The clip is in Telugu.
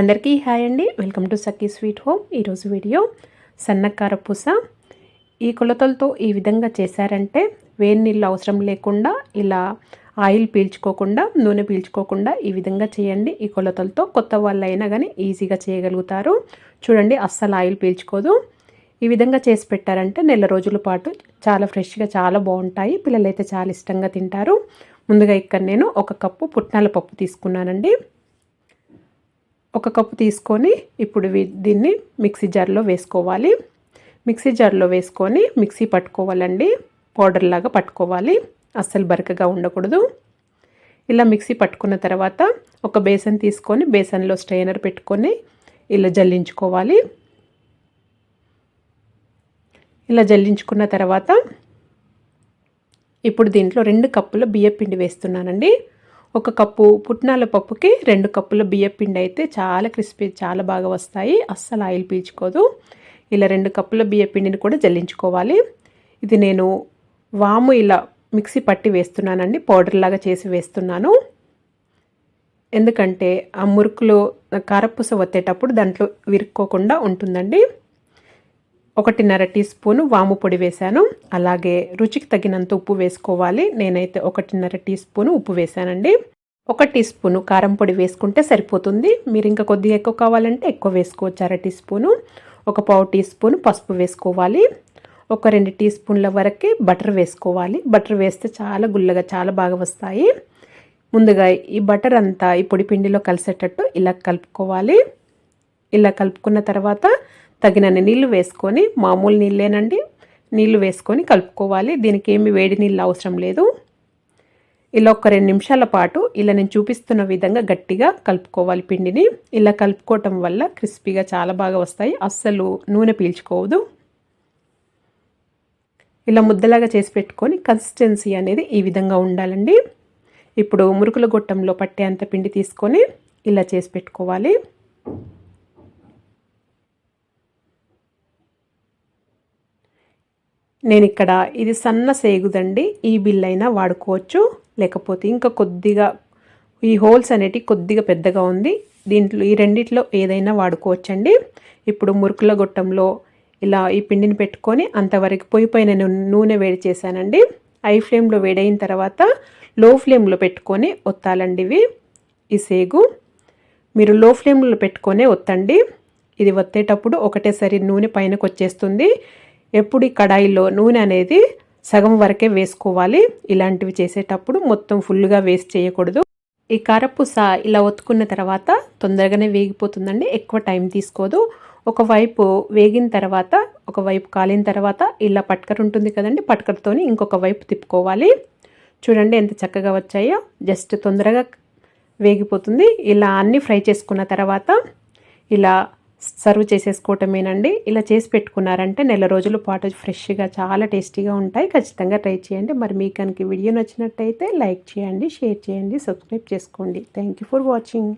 అందరికీ హాయ్ అండి. Welcome to Sakki sweet home. ఈరోజు వీడియో సన్నకార పూస. ఈ కొలతలతో ఈ విధంగా చేశారంటే వేడి నీళ్ళు అవసరం లేకుండా ఇలా ఆయిల్ పీల్చుకోకుండా నూనె పీల్చుకోకుండా ఈ విధంగా చేయండి. ఈ కొలతలతో కొత్త వాళ్ళు అయినా కానీ ఈజీగా చేయగలుగుతారు. చూడండి అస్సలు ఆయిల్ పీల్చుకోదు. ఈ విధంగా చేసి పెట్టారంటే నెల రోజుల పాటు చాలా ఫ్రెష్గా చాలా బాగుంటాయి. పిల్లలైతే చాలా ఇష్టంగా తింటారు. ముందుగా ఇక్కడ నేను ఒక కప్పు పుట్నాల పప్పు తీసుకున్నానండి. ఒక కప్పు తీసుకొని ఇప్పుడు దీన్ని మిక్సీ జార్లో వేసుకోవాలి. మిక్సీ జార్లో వేసుకొని మిక్సీ పట్టుకోవాలండి. పౌడర్ లాగా పట్టుకోవాలి. అస్సలు బరకగా ఉండకూడదు. ఇలా మిక్సీ పట్టుకున్న తర్వాత ఒక బేసన్ తీసుకొని బేసన్లో స్ట్రైనర్ పెట్టుకొని ఇలా జల్లించుకోవాలి. ఇలా జల్లించుకున్న తర్వాత ఇప్పుడు దీంట్లో రెండు కప్పుల బియ్యపిండి వేస్తున్నానండి. ఒక కప్పు పుట్నాల పప్పుకి రెండు కప్పుల బియ్యపిండి అయితే చాలా క్రిస్పీ చాలా బాగా వస్తాయి. అస్సలు ఆయిల్ పీల్చుకోదు. ఇలా రెండు కప్పుల బియ్యపిండిని కూడా జల్లించుకోవాలి. ఇది నేను వాము ఇలా మిక్సీ పట్టి వేస్తున్నానండి. పౌడర్ లాగా చేసి వేస్తున్నాను. ఎందుకంటే ఆ మురుకులో కారపూస వత్తేటప్పుడు దాంట్లో విరుక్కోకుండా ఉంటుందండి. ఒకటిన్నర టీ స్పూను వాము పొడి వేశాను. అలాగే రుచికి తగినంత ఉప్పు వేసుకోవాలి. నేనైతే ఒకటిన్నర టీ స్పూను ఉప్పు వేశానండి. ఒక టీ స్పూను కారం పొడి వేసుకుంటే సరిపోతుంది. మీరు ఇంకా కొద్దిగా ఎక్కువ కావాలంటే ఎక్కువ వేసుకోవచ్చు. అర టీ స్పూను ఒక పావు టీ స్పూన్ పసుపు వేసుకోవాలి. ఒక రెండు టీ స్పూన్ల వరకు బటర్ వేసుకోవాలి. బటర్ వేస్తే చాలా గుల్లగా చాలా బాగా వస్తాయి. ముందుగా ఈ బటర్ అంతా ఈ పొడి పిండిలో కలిసేటట్టు ఇలా కలుపుకోవాలి. ఇలా కలుపుకున్న తర్వాత తగినన్ని నీళ్ళు వేసుకొని మామూలు నీళ్ళేనండి. నీళ్ళు వేసుకొని కలుపుకోవాలి. దీనికి ఏమి వేడి నీళ్ళు అవసరం లేదు. ఇలా ఒక రెండు నిమిషాల పాటు ఇలా నేను చూపిస్తున్న విధంగా గట్టిగా కలుపుకోవాలి పిండిని. ఇలా కలుపుకోవటం వల్ల క్రిస్పీగా చాలా బాగా వస్తాయి. అస్సలు నూనె పీల్చుకోవద్దు. ఇలా ముద్దలాగా చేసి పెట్టుకొని కన్సిస్టెన్సీ అనేది ఈ విధంగా ఉండాలండి. ఇప్పుడు మురుకుల గొట్టంలో పట్టేంత పిండి తీసుకొని ఇలా చేసి పెట్టుకోవాలి. నేను ఇక్కడ ఇది సన్న సేగుదండి. ఈ బిల్ అయినా వాడుకోవచ్చు. లేకపోతే ఇంకా కొద్దిగా ఈ హోల్స్ అనేటివి కొద్దిగా పెద్దగా ఉంది. దీంట్లో ఈ రెండిట్లో ఏదైనా వాడుకోవచ్చండి. ఇప్పుడు మురుకుల గొట్టంలో ఇలా ఈ పిండిని పెట్టుకొని అంతవరకు పొయ్యి పైన నూనె వేడి చేశానండి. హై ఫ్లేమ్లో వేడైన తర్వాత లో ఫ్లేమ్లో పెట్టుకొని ఒత్తాలండి ఇవి. ఈ సేగు మీరు లో ఫ్లేమ్లో పెట్టుకొనే ఒత్తండి. ఇది ఒత్తేటప్పుడు ఒకటేసారి నూనె పైనకు వచ్చేస్తుంది ఎప్పుడు ఈ కడాయిలో నూనె అనేది సగం వరకే వేసుకోవాలి. ఇలాంటివి చేసేటప్పుడు మొత్తం ఫుల్గా వేస్ట్ చేయకూడదు. ఈ కారపూస ఇలా ఒత్తుకున్న తర్వాత తొందరగానే వేగిపోతుందండి. ఎక్కువ టైం తీసుకోదు. ఒకవైపు వేగిన తర్వాత ఒకవైపు కాలిన తర్వాత ఇలా పట్కర ఉంటుంది కదండి. పట్కరతోని ఇంకొక వైపు తిప్పుకోవాలి. చూడండి ఎంత చక్కగా వచ్చాయో. జస్ట్ తొందరగా వేగిపోతుంది. ఇలా అన్నీ ఫ్రై చేసుకున్న తర్వాత ఇలా సర్వ్ చేసేసుకోవటమేనండి. ఇలా చేసి పెట్టుకున్నారంటే నెల రోజుల పాటు ఫ్రెష్గా చాలా టేస్టీగా ఉంటాయి. ఖచ్చితంగా ట్రై చేయండి. మరి మీకు కనుక వీడియో నచ్చినట్టయితే లైక్ చేయండి షేర్ చేయండి సబ్స్క్రైబ్ చేసుకోండి. Thank for watching.